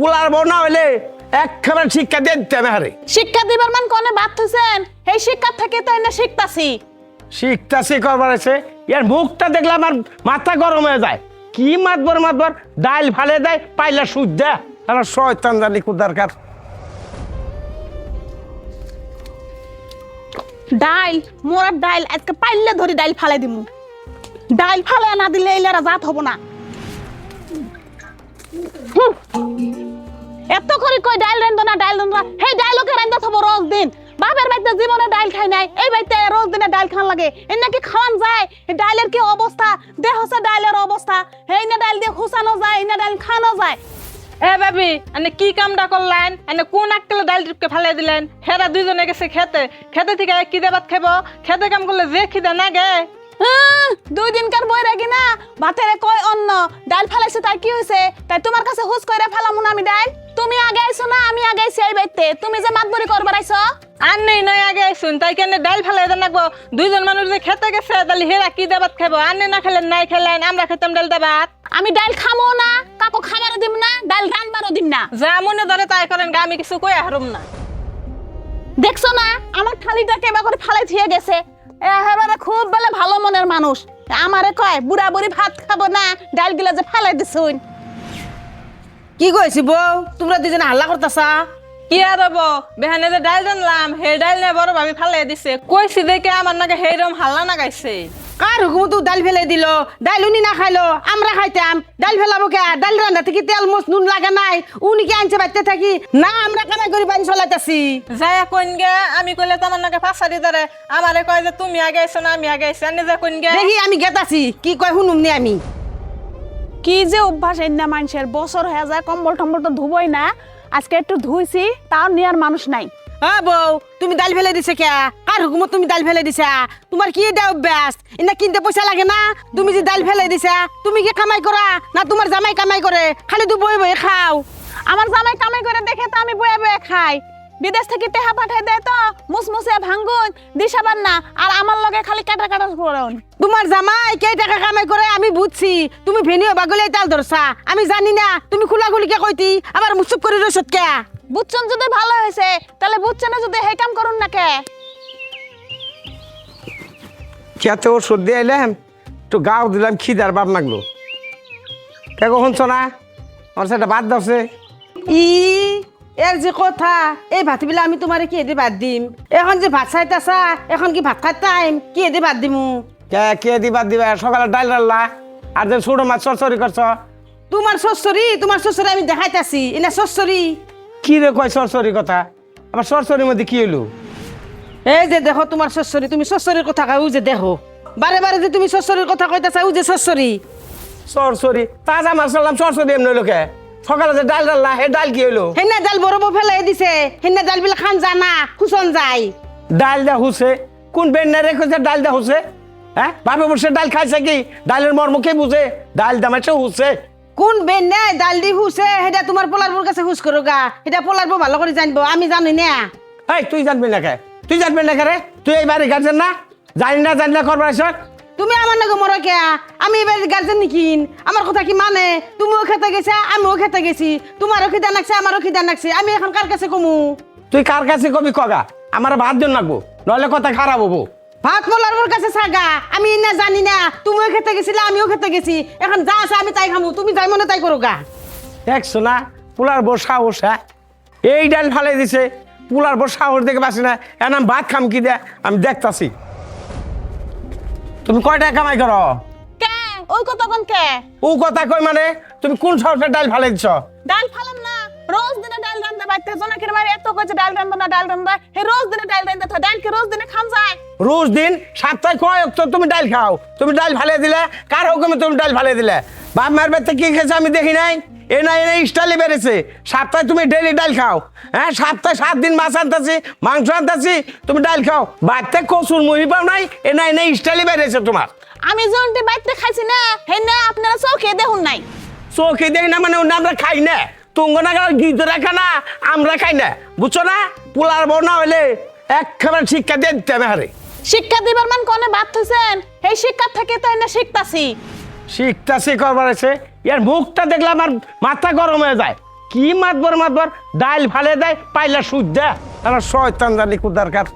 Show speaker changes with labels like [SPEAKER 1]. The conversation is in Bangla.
[SPEAKER 1] পোলার বউ না হইলে একখানা শিক্ষা দিয়ে দিতে আমি হারে।
[SPEAKER 2] শিক্ষা দিবার মান কোনে বাদ হইছেন এই শিক্ষা থেকে তো এনে শিখতাছি।
[SPEAKER 1] শিখতাছি করবার আছে। ইয়ার মুখটা দেখলে আমার মাথা গরম হয়ে যায়। কি মাতবর মাতবর? ডাইল ফালে দেয় পাইলা সুদ দেয়। আমার শয়তান জানি কুদারকার
[SPEAKER 2] ডাইল মোরা ডাইল আজকে পাইলে ধরি ডাইল ফালাই দিমু। ডাইল ফালে না দিলে এইলারা জাত হব না। হুঁ। এত করে কই ডাইল রান্ধো না ডাইল রান্ধো না। সেই ডাইলকে রান্ধা থব রোজ দিন। বাপের বাড়িতে জীবনে ডাইল খাই নাই। এই বাড়িতে রোজ দিনে ডাইল খান লাগে। এই নাকি খাওয়ান যায়। ডাইলের কি অবস্থা? দেহ হচ্ছে ডাইলের অবস্থা। এই না ডাইল দিয়ে খুসানো যায় না ডাইল খানো যায়।
[SPEAKER 3] এ বাবি এনে কি কামটা করলেন? এনে কোন আক্কেলে ডাল টিপকে ফেলে দিলেন? হেরা দুইজনে গেছে খেতে। খেতে থেকে কি দেবাত খাব খেতে কাম করলে যে খিদে না গে
[SPEAKER 2] দুই দিনকার বই রাখি না। ভাতেরে কয় অন্য ডাল ফেলাইছে তাই কি হয়েছে তাই তোমার কাছে হুস কইরা ফেলামু না আমি ডাল তুমি আগে আইছো না আমি আগে আইছি এই বাইতে তুমি যে মাতবরি করবার আইছো।
[SPEAKER 3] আর নেই নয় আগে আইসুন তাই কেন ডাল ফেলে দেন রাখব দুইজন মানুষ যে খেতে গেছে তাহলে হেরা কি দেবাত খাব আর না খেলেন নাই খেলেন আমরা খেতাম ডাল দেবাত
[SPEAKER 2] আমি ডাল খামো না কাকো খাবারও দিম না ডাল রানবারও দিম না।
[SPEAKER 3] যা মনে ধরে তাই করেন গা আমি কিছু কই হারুম না।
[SPEAKER 2] দেখছ না আমার থালিটা কেবা করে ফালাই থিয়ে গেছে। এবারে খুব বেলে ভালো মনের মানুষ। আমারে কয় বুড়া বুড়ি ভাত খাব না ডাল গিলা যে ফালাই দিছুন।
[SPEAKER 4] কি কইছি বউ? তোমরা দুজনে হাল্লা করতেছা?
[SPEAKER 3] কি আর হব বেহানে যে ডাল জানলাম হে ডাল নে বড় ভাবি ফালে দিছে। কইছি দেখে আমার নাকি হেরম হাল্লা না গাইছে।
[SPEAKER 4] কার হুকুমত ডাল ফেলে দিল? ডাল উনি না খাইলো আমরা খাইতাম। ডাল ফেলাবো কে? ডাল রান্না থেকে তেল মস নুন লাগে নাই? উনি কি আনছে বাড়তে থাকি? না আমরা কামাই করি বাড়ি চলাইতাছি
[SPEAKER 3] যাই কোন গে? আমি কইলে তো আমার নাকি ফাঁসারি ধরে। আমারে কয় যে তুমি আগে আইছো না আমি আগে আইছি আনি যে কোন গে?
[SPEAKER 4] দেখি আমি গেতাছি। কি কয় শুনুম নি আমি?
[SPEAKER 2] কি যে অভ্যাস এই না মানুষের? বছর হয়ে যায় কম্বল টম্বল তো ধুবই না। আজকে একটু ধুইছি তাও নেওয়ার মানুষ নাই।
[SPEAKER 4] হ্যাঁ বউ তুমি ডাল ফেলে দিছে কে? কার হুকুমত তুমি ডাল ফেলে দিছা? তোমার কি এটা অভ্যাস? এনে কিনতে পয়সা লাগে না? তুমি যে ডাল ফেলে দিছা তুমি কি কামাই করা? না তোমার জামাই কামাই করে? খালি তো বই বই খাও।
[SPEAKER 2] আমার জামাই কামাই করে দেখে তো আমি বয়ে বয়ে খাই। বিদেশ থেকে টেহা পাঠাই দেয় তো মুসমুসে ভাঙ্গুন দিশাবার না আর আমার লগে খালি কাটা কাটা করুন।
[SPEAKER 4] তোমার জামাই কে টাকা কামাই করে আমি বুঝছি। তুমি ভেনিও বাগলে তাল ধরছা আমি জানি না তুমি খোলাখুলি কে কইতি আবার মুসুপ করে রসত কে।
[SPEAKER 2] বুঝছেন যদি ভালো হয়েছে তাহলে বুঝছেন না যদি হে কাম করুন না কে?
[SPEAKER 1] খেতে ওষুধ দিয়ে এলাম একটু গাও দিলাম খিদার বাপ লাগল কে কখন শোনা আমার সেটা বাদ দছে
[SPEAKER 4] ই এর যে কথা এই ভাত বিলা আমি তোমারে কি এদে বাদ দিম? এখন যে ভাত চাইতাছা এখন কি ভাত খাই টাইম কি এদে বাদ দিমু?
[SPEAKER 1] কে কে দিবা দিবা? সকালে ডাইল রান্না আর যে ছোট মাছ চরচরি করছ?
[SPEAKER 4] তোমার শ্বশুরি তোমার শ্বশুরি আমি দেখাইতাছি। এনা শ্বশুরি
[SPEAKER 1] কি রে কয় চরচরি কথা? আবার চরচরির মধ্যে কি হইল?
[SPEAKER 4] এই যে দেখো তোমার শ্বশুরি তুমি শ্বশুরির কথা কই ও যে দেখো। বারে বারে যে তুমি শ্বশুরির কথা কইতাছা ও যে শ্বশুরি
[SPEAKER 1] চরচরি তাজা মাছ রান্নাম চরচরি এমনি লোকে সকালে যে ডাল রান্না হে ডাল কি হইল?
[SPEAKER 4] হেনা জাল বরফ ফেলে দিছে। হেনা জাল বিলা খান জানা খুশন যায়।
[SPEAKER 1] ডাল দা হুসে কোন বেন্না রেখেছে ডাল দা হুসে হ্যাঁ? বাপে বসে ডাল খাইছে কি? ডালের মর্ম কে বুঝে? ডাল দামাইছে হুসে
[SPEAKER 4] কোন বেন নাই ডাল দি হুসে সেটা তোমার পোলার বোর কাছে হুস করো গা। সেটা পোলার বউ ভালো করে জানব আমি জানি না।
[SPEAKER 1] এই তুই জানবি না কে? তুই জানবি না কে রে? তুই এই বাড়ি গার্জেন না? জানি না জানি না করবার আইছ
[SPEAKER 4] তুমি আমার নাকি মরো কে? আমি এবার গার্জেন নিকিন আমার কথা কি মানে? তুমিও খেতে গেছে আমিও খেতে গেছি। তোমারও খিদা নাকছে আমারও খিদা নাকছে আমি এখন কার কাছে কমু?
[SPEAKER 1] তুই কার কাছে কবি কগা? আমার ভাত দিন লাগবো নইলে কথা খারাপ হব।
[SPEAKER 4] ভাত পোলার বোর কাছে সাগা আমি না জানি না তুমিও খেতে গেছিলে আমিও খেতে গেছি। এখন যা আছে আমি তাই খামু তুমি যাই মনে তাই করো গা।
[SPEAKER 1] দেখছ না পুলার হ্যাঁ? এই ডাল ফালাই দিছে পুলার বর সাহস দেখে পাচ্ছি না এর নাম ভাত খাম কি দে আমি দেখতাছি। তুমি কয় টাকা কামাই করো?
[SPEAKER 2] কে? ওই কথা কোন কে?
[SPEAKER 1] ও কথা কই মানে তুমি কোন সাহসে ডাল ফালাই দিছ?
[SPEAKER 2] ডাল ফালাম না রোজ দিনে বাইতে জনকের বাড়ি এত কইছে ডাল রান্দা না ডাল রান্দা হে রোজ দিনে ডাল রান্দা তো ডাল কি রোজ দিনে খাম যায়।
[SPEAKER 1] রোজ দিন সপ্তাহে কয় তো তুমি ডাল খাও? তুমি ডাল ফালে দিলে? কার হুকুমে তুমি ডাল ফালে দিলে? বাপ মায়ের বাড়িতে কি খেয়েছে আমি দেখি নাই? এ না স্টাইলে বেড়েছে। সপ্তাহে তুমি ডেলি ডাল খাও। হ্যাঁ সপ্তাহে সাত দিন মাছ আনতেছি মাংস আনতেছি তুমি ডাল খাও। বাড়িতে কচুর মুহি পাও নাই এ না এনে স্টাইলে বেড়েছে তোমার।
[SPEAKER 2] আমি জনটি বাইতে খাইছি না। হে না আপনারা চোখে দেখুন নাই।
[SPEAKER 1] চোখে দেখি না মানে আমরা খাই না। তুঙ্গ না গীত রাখা না আমরা খাই না। বুঝছ না? পোলার বউ না হইলে একেবারে শিক্ষা দিয়ে দিতে হবে হারে।
[SPEAKER 2] শিক্ষা দিবার মান কোনে বাদ হইছেন এই শিক্ষা থেকে তো এনে শিখতাছি।
[SPEAKER 1] শিখতাছি করবার আছে। ইয়ার মুখটা দেখলে আমার মাথা গরম হয়ে যায়। কি মাতবর মাতবর? ডাইল ফালে দেয় পাইলা সুদ দেয়। তারা শয়তান জানি কোদারকার